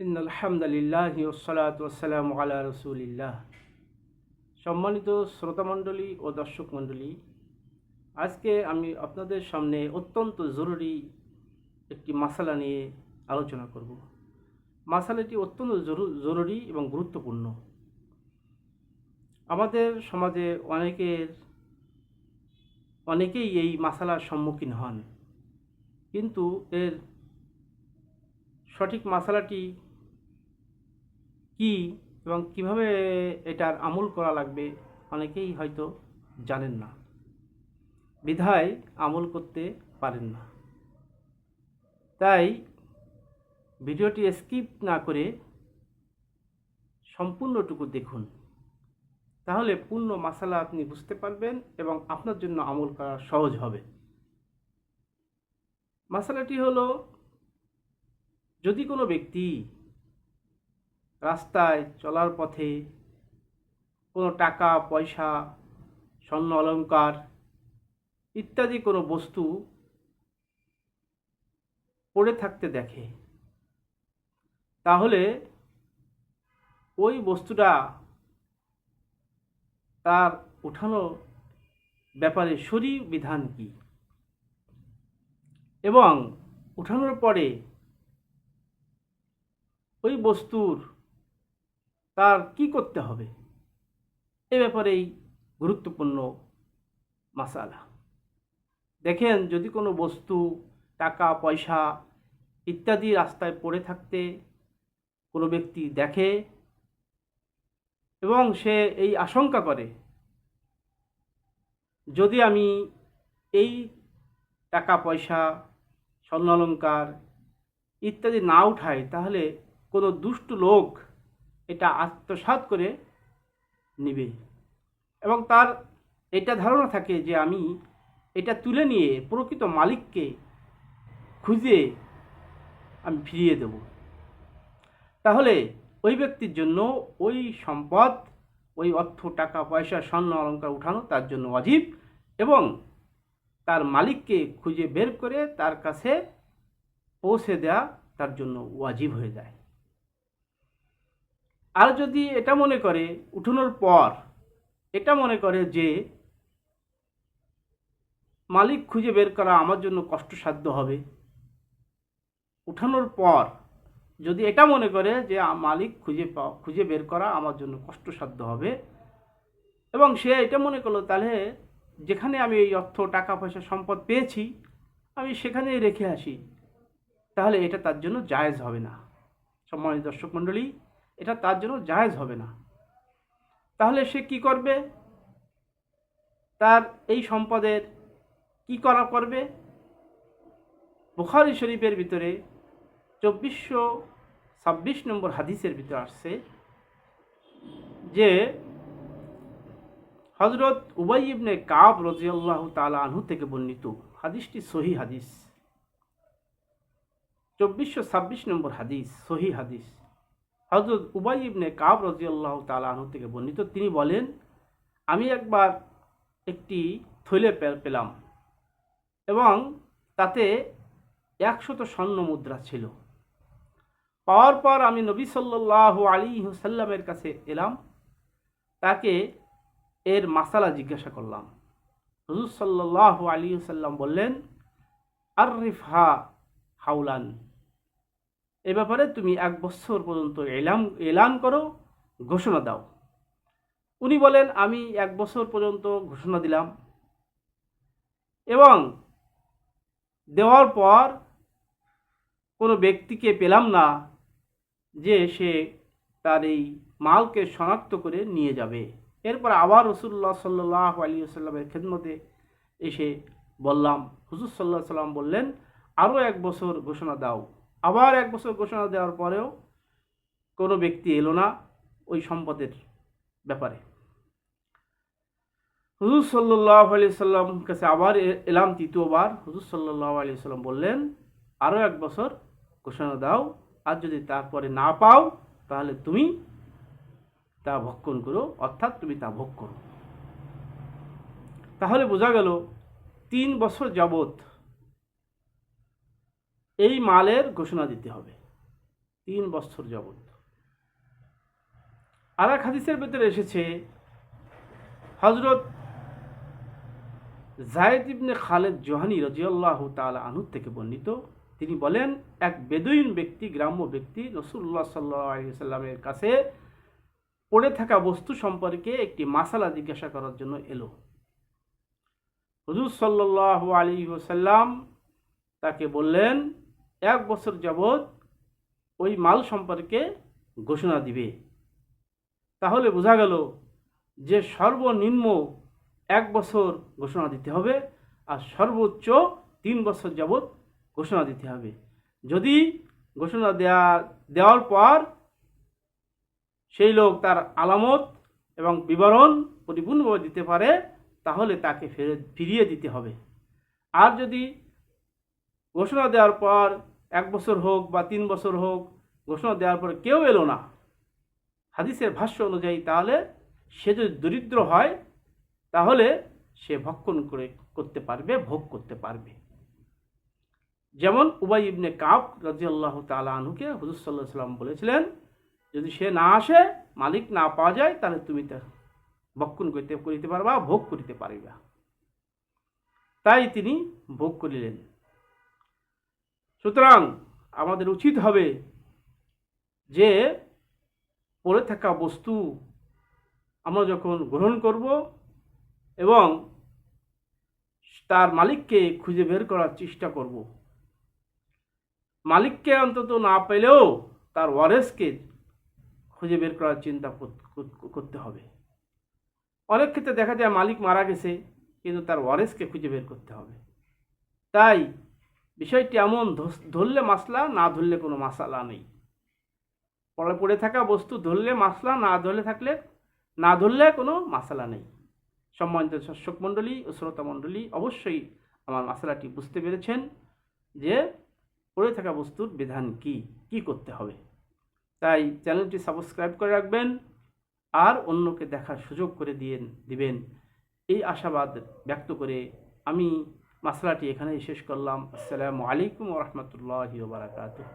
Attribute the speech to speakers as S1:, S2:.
S1: In আলহামদুলিল্লাহ ওসালাত ওসালাম আলা রসুলিল্লাহ। সম্মানিত শ্রোতামণ্ডলী ও দর্শক মণ্ডলী আজকে আমি আপনাদের সামনে অত্যন্ত জরুরি একটি মাসালা নিয়ে আলোচনা করব। মাসালাটি অত্যন্ত জরু- জরুরি এবং গুরুত্বপূর্ণ। আমাদের সমাজে অনেকের, অনেকেই এই মাসালার সম্মুখীন হন। কিন্তু এর সঠিক মশালাটি কি এবং কীভাবে এটার আমল করা লাগবে অনেকেই হয়তো জানেন না। বিধায় আমল করতে পারেন না। তাই ভিডিওটি স্কিপ না করে সম্পূর্ণটুকু দেখুন। তাহলে পূর্ণ মশালা আপনি বুঝতে পারবেন এবং আপনার জন্য আমল করা সহজ হবে। মশালাটি হলো, যদি কোনো ব্যক্তি রাস্তায় চলার পথে কোনো টাকা, পয়সা, স্বর্ণ অলংকার ইত্যাদি কোনো বস্তু পড়ে থাকতে দেখে। তাহলে ওই বস্তুটা তার উঠানো ব্যাপারে শরী বিধান কি? এবং উঠানোর পরে ওই বস্তুর তার কি করতে হবে? এ ব্যাপারেই গুরুত্বপূর্ণ মাসালা। দেখেন, যদি কোনো বস্তু, টাকা, পয়সা ইত্যাদি রাস্তায় পড়ে থাকতে কোনো ব্যক্তি দেখে এবং সে এই আশঙ্কা করে, যদি আমি এই টাকা, পয়সা, স্বর্ণালঙ্কার ইত্যাদি না উঠাই, তাহলে কোনো দুষ্ট লোক এটা আত্মসাৎ করে নেবে। এবং তার এটা ধারণা থাকে যে আমি এটা তুলে নিয়ে প্রকৃত মালিককে খুঁজে আমি ফিরিয়ে দেব। তাহলে ওই ব্যক্তির জন্য ওই সম্পদ, ওই অর্থ, টাকা, পয়সা, স্বর্ণ, অলঙ্কার উঠানো তার জন্য অজীব এবং তার মালিককে খুঁজে বের করে তার কাছে পৌঁছে দেওয়া তার জন্য ওয়াজিব হয়ে যায়। আর যদি এটা মনে করে উঠানোর পর এটা মনে করে যে মালিক খুঁজে বের করা আমার জন্য কষ্টসাধ্য হবে, উঠানোর পর যদি এটা মনে করে যে মালিক খুঁজে পাওয়া খুঁজে বের করা আমার জন্য কষ্টসাধ্য হবে এবং সে এটা মনে করল, তাহলে যেখানে আমি এই অর্থ, টাকা, পয়সা, সম্পদ পেয়েছি, আমি সেখানেই রেখে আসি, তাহলে এটা তার জন্য জায়েজ হবে না। সম্মানিত দর্শক মণ্ডলী এটা তার জন্য জায়েজ হবে না। তাহলে সে কি করবে? তার এই সম্পদের কি করা করবে? বুখারি শরীফের ভিতরে চব্বিশশো ছাব্বিশ নম্বর হাদিসের ভিতরে আসছে যে হজরত উবাই ইবনে কাব রাজিয়াল্লাহু তাআলা আনহু থেকে বর্ণিত হাদিসটি সহি হাদিস। চব্বিশশো ছাব্বিশ নম্বর হাদিস, সহি হাদিস। হজরত উবাই ইবনে কাব রাজিয়াল্লাহু তাআলা আনহু থেকে বর্ণিত, তিনি বলেন, আমি একবার একটি থৈলে পেলাম এবং তাতে একশত স্বর্ণ মুদ্রা ছিল। পাওয়ার পর আমি নবী সাল্লাহ আলী সাল্লামের কাছে এলাম, তাকে এর মাসালা জিজ্ঞাসা করলাম। হুজুর সাল্লাহ আলী সাল্লাম বললেন আরিফহা হাউলান এ ব্যাপারে তুমি এক বছর পর্যন্ত এলাম, এলান করো, ঘোষণা দাও। উনি বলেন, আমি এক বছর পর্যন্ত ঘোষণা দিলাম। এবং দেওয়ার পর কোনো ব্যক্তিকে পেলাম না যে সে তার এই মালকে শনাক্ত করে নিয়ে যাবে। এরপর আবার রসুল্লাহ সাল্লাহ আলী সাল্লামের খেদমতে এসে বললাম, হুজুর সাল্লাহ সাল্লাম বললেন আরও এক বছর ঘোষণা দাও। আবার এক বছর ঘোষণা দেওয়ার পরেও কোনো ব্যক্তি এলো না ওই সম্পদের ব্যাপারে। হুজুর সাল্লাহ আলি সাল্লাম কাছে আবার এলাম তৃতীয়বার। হুজুর সাল্লাহ আলি সাল্লাম বললেন আরও এক বছর ঘোষণা দাও, আর যদি তারপরে না পাও, তাহলে তুমি তা ভক্ষণ করো অর্থাৎ তুমি তা ভোগ করো। তাহলে বোঝা গেল, তিন বছর যাবত এই মালের ঘোষণা দিতে হবে। তিন বছর যাবত আর এক হাদিসের ভেতরে এসেছে হজরত জায়েদ ইবনে খালেদ জোহানি রাজিয়াল্লাহ তাআলা আনহু থেকে বর্ণিত, তিনি বলেন, এক বেদুইন ব্যক্তি, গ্রাম্য ব্যক্তি রসুল্লাহ সাল্লাহ সাল্লামের কাছে পড়ে থাকা বস্তু সম্পর্কে একটি মাসালা জিজ্ঞাসা করার জন্য এলো। হুজুর সাল্লাহ আলী ওসাল্লাম তাকে বললেন এক বছর যাবৎ ওই মাল সম্পর্কে ঘোষণা দিবে। তাহলে বোঝা গেল যে সর্বনিম্ন এক বছর ঘোষণা দিতে হবে আর সর্বোচ্চ তিন বছর যাবৎ ঘোষণা দিতে হবে। যদি ঘোষণা দেয়া, দেওয়ার পর সেই লোক তার আলামত এবং বিবরণ পরিপূর্ণভাবে দিতে পারে, তাহলে তাকে ফিরিয়ে দিতে হবে। আর যদি ঘোষণা দেওয়ার পর এক বছর হোক বা তিন বছর হোক ঘোষণা দেওয়ার পর কেউ এলো না। হাদিসের ভাষ্য অনুযায়ী তাহলে সে যদি দরিদ্র হয়, তাহলে সে ভক্ষণ করে, করতে পারবে, ভোগ করতে পারবে। যেমন উবাই ইবনে কাব রাজিয়াল্লাহ তালা আনুকে হুজুর সাল্লাহ সাল্লাম বলেছিলেন, যদি সে না আসে, মালিক না পাওয়া যায়, তাহলে তুমি তা ভক্ষণ করতে, করিতে পারবা, ভোগ করিতে পারিবা। তাই তিনি ভোগ করিলেন। সুতরাং আমাদের উচিত হবে যে পড়ে থাকা বস্তু আমরা যখন গ্রহণ করব এবং তার মালিককে খুঁজে বের করার চেষ্টা করব। মালিককে অন্তত না পেলেও তার ওয়ারেসকে খুঁজে বের করার চিন্তা করতে হবে। অনেক ক্ষেত্রে দেখা যায় মালিক মারা গেছে, কিন্তু তার ওয়ারেসকে খুঁজে বের করতে হবে। তাই বিষয়টি এমন ধরলে মাসলা, না ধরলে কোনো মাসালা নেই। পড়ে পড়ে থাকা বস্তু ধরলে মাসলা, না ধরলে থাকলে, না ধরলে কোনো মাসালা নেই। সম্মানিত দর্শক মণ্ডলী ও শ্রোতা মণ্ডলী, অবশ্যই আমার মাসালাটি বুঝতে পেরেছেন যে পড়ে থাকা বস্তুর বিধান কি কি করতে হবে। তাই চ্যানেলটি সাবস্ক্রাইব করে রাখবেন, আর অন্যকে দেখার সুযোগ করে দিয়ে দিবেন। এই আশাবাদ ব্যক্ত করে আমি মাসলাটি এখানেই শেষ করলাম। আসসালামু আলাইকুম রহমতুল্লাহ বারাকাতুহ।